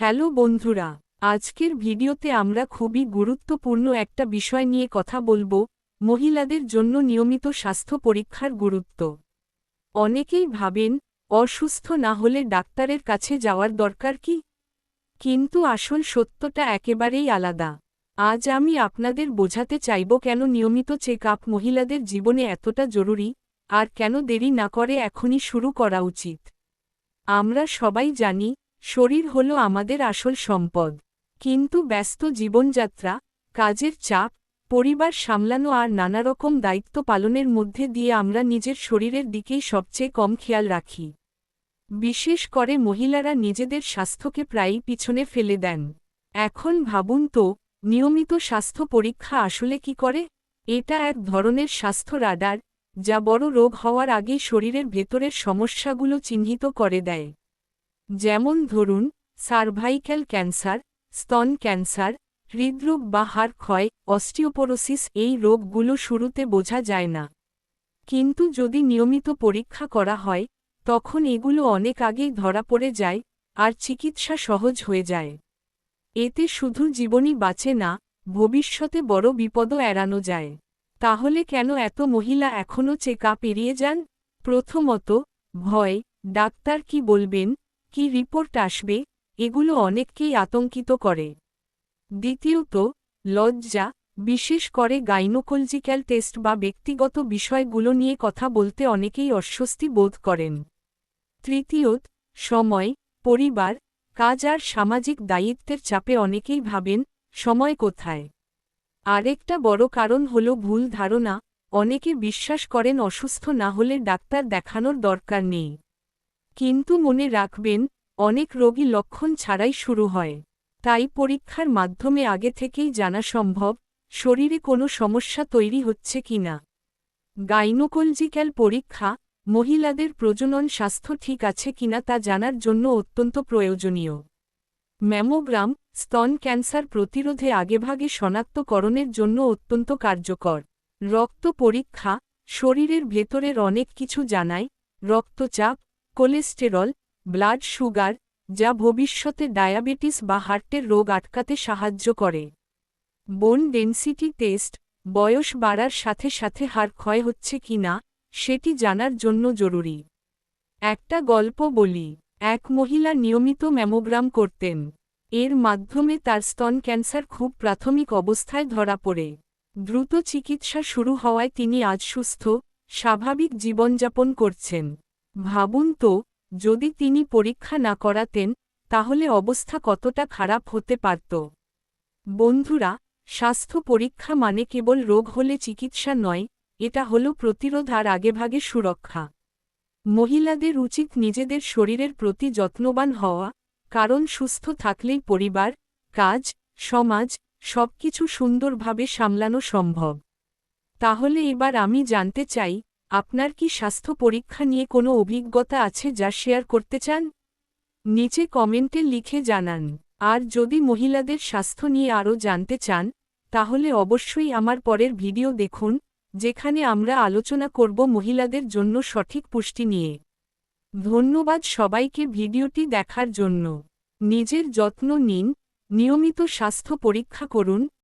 Hello বন্ধুরা, আজকের ভিডিওতে আমরা খুবই গুরুত্বপূর্ণ একটা বিষয় নিয়ে কথা বলব, মহিলাদের জন্য নিয়মিত স্বাস্থ্য পরীক্ষার গুরুত্ব। অনেকেই ভাবেন, অসুস্থ না হলে ডাক্তারের কাছে যাওয়ার দরকার কি? কিন্তু আসল সত্যটা একেবারেই আলাদা। আজ আমি আপনাদের বোঝাতে চাইব কেন নিয়মিত চেক আপ মহিলাদের জীবনে এতটা জরুরি, আর কেন দেরি না করে এখনই শুরু করা উচিত। আমরা সবাই জানি শরীর হল আমাদের আসল সম্পদ। কিন্তু ব্যস্ত জীবনযাত্রা, কাজের চাপ, পরিবার সামলানো আর নানারকম দায়িত্ব পালনের মধ্যে দিয়ে আমরা নিজের শরীরের দিকেই সবচেয়ে কম খেয়াল রাখি। বিশেষ করে মহিলারা নিজেদের স্বাস্থ্যকে প্রায়ই পিছনে ফেলে দেন। এখন ভাবুন তো, নিয়মিত স্বাস্থ্য পরীক্ষা আসলে কি করে? এটা এক ধরনের স্বাস্থ্য রাডার, যা বড় রোগ হওয়ার আগেই শরীরের ভেতরের সমস্যাগুলো চিহ্নিত করে দেয়। যেমন ধরুন সার্ভাইক্যাল ক্যান্সার স্তন ক্যান্সার হৃদরোগ বা হাড় ক্ষয় অস্টিওপোরোসিস এই রোগগুলো শুরুতে বোঝা যায় না। কিন্তু যদি নিয়মিত পরীক্ষা করা হয়, তখন এগুলো অনেক আগেই ধরা পড়ে যায়, আর চিকিৎসা সহজ হয়ে যায়। এতে শুধু জীবনই বাঁচে না, ভবিষ্যতে বড় বিপদও এড়ানো যায়। তাহলে কেন এত মহিলা এখনও চেক আপ এড়িয়ে যান? প্রথমত, ভয়, ডাক্তার কি বলবেন? কি রিপোর্ট আসবে? এগুলো অনেককেই আতঙ্কিত করে। দ্বিতীয়ত, লজ্জা, বিশেষ করে গাইনোকোলজিক্যাল টেস্ট বা ব্যক্তিগত বিষয়গুলো নিয়ে কথা বলতে অনেকেই অস্বস্তি বোধ করেন। তৃতীয়ত, সময়, পরিবার, কাজ আর সামাজিক দায়িত্বের চাপে অনেকেই ভাবেন, সময় কোথায়? আরেকটা বড় কারণ হল ভুল ধারণা, অনেকে বিশ্বাস করেন অসুস্থ না হলে ডাক্তার দেখানোর দরকার নেই। কিন্তু মনে রাখবেন, অনেক রোগী লক্ষণ ছাড়াই শুরু হয়। তাই পরীক্ষার মাধ্যমে আগে থেকেই জানা সম্ভব, শরীরে কোনো সমস্যা তৈরি হচ্ছে কিনা গাইনোকোলজিক্যাল পরীক্ষা, মহিলাদের প্রজনন স্বাস্থ্য ঠিক আছে কিনা তা জানার জন্য অত্যন্ত প্রয়োজনীয়। ম্যামোগ্রাম, স্তন ক্যান্সার প্রতিরোধে আগেভাগে শনাক্তকরণের জন্য অত্যন্ত কার্যকর। রক্ত পরীক্ষা, শরীরের ভেতরের অনেক কিছু জানায় রক্তচাপ কোলেস্টেরল, ব্লাড সুগার, যা ভবিষ্যতে ডায়াবেটিস বা হার্টের রোগ আটকাতে সাহায্য করে। বোন ডেন্সিটি টেস্ট, বয়স বাড়ার সাথে সাথে হাড় ক্ষয় হচ্ছে কিনা সেটি জানার জন্য জরুরি। একটা গল্প বলি, এক মহিলা নিয়মিত ম্যামোগ্রাম করতেন। এর মাধ্যমে তার স্তন ক্যান্সার খুব প্রাথমিক অবস্থায় ধরা পড়ে। দ্রুত চিকিৎসা শুরু হওয়ায় তিনি আজ সুস্থ, স্বাভাবিক জীবনযাপন করছেন। ভাবুন তো, যদি তিনি পরীক্ষা না করাতেন, তাহলে অবস্থা কতটা খারাপ হতে পারত। বন্ধুরা, স্বাস্থ্য পরীক্ষা মানে কেবল রোগ হলে চিকিৎসা নয়, এটা হল প্রতিরোধ আর আগেভাগে সুরক্ষা। মহিলাদের উচিত নিজেদের শরীরের প্রতি যত্নবান হওয়া, কারণ সুস্থ থাকলেই পরিবার, কাজ, সমাজ, সবকিছু সুন্দরভাবে সামলানো সম্ভব। তাহলে এবার আমি জানতে চাই আপনার কি স্বাস্থ্য পরীক্ষা নিয়ে কোনো অভিজ্ঞতা আছে যা শেয়ার করতে চান? নিচে কমেন্টে লিখে জানান। আর যদি মহিলাদের স্বাস্থ্য নিয়ে আরও জানতে চান, তাহলে অবশ্যই আমার পরের ভিডিও দেখুন, যেখানে আমরা আলোচনা করব মহিলাদের জন্য সঠিক পুষ্টি নিয়ে। ধন্যবাদ সবাইকে ভিডিওটি দেখার জন্য। নিজের যত্ন নিন, নিয়মিত স্বাস্থ্য পরীক্ষা করুন